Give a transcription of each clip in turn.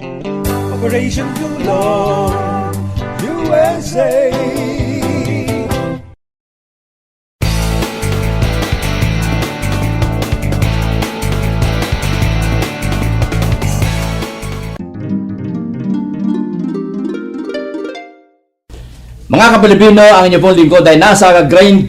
Operation Tulong USA Mga kapilipino, ang inyo pong lingkod ay nasa Grand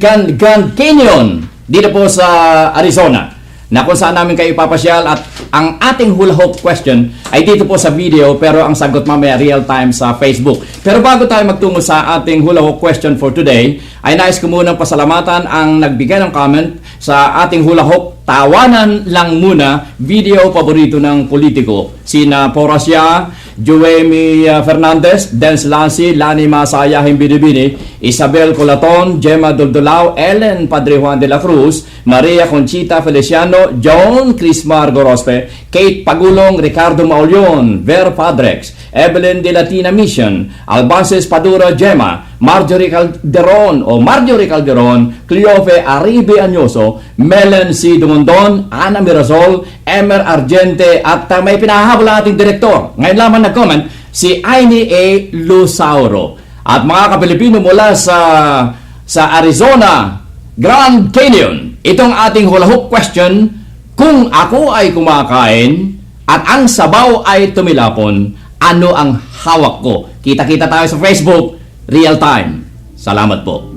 Canyon dito po sa Arizona na kung saan namin kayo ipapasyal at ang ating hula hoop question ay dito po sa video pero ang sagot mamaya real time sa Facebook. Pero bago tayo magtungo sa ating hula hoop question for today, ay nais ko munang pasalamatan ang nagbigay ng comment sa ating hula hoop tawanan lang muna video paborito ng politiko. Sina Porasya, Joemi uh, Fernandez, Dens Lancy, Lani Masaya Himbidibini, Isabel Colaton, Gemma Doldolao, Ellen Padre Juan de la Cruz, Maria Conchita Feliciano, John Crismar Gorospe, Kate Pagulong, Ricardo Maulion, Ver Padrex, Evelyn de Latina Mission, Albances Padura Gemma, Marjorie Calderon o Marjorie Calderon, Cleofe Aribe Anyoso, Melen C. Dumondon, Ana Mirasol, Emer Argente at uh, may pinahabol ang ating direktor. Ngayon lamang nag-comment si Aini A. Lusauro. At mga kapilipino mula sa sa Arizona, Grand Canyon, itong ating hula hoop question, kung ako ay kumakain at ang sabaw ay tumilapon, ano ang hawak ko? Kita-kita tayo sa Facebook, real time. Salamat po.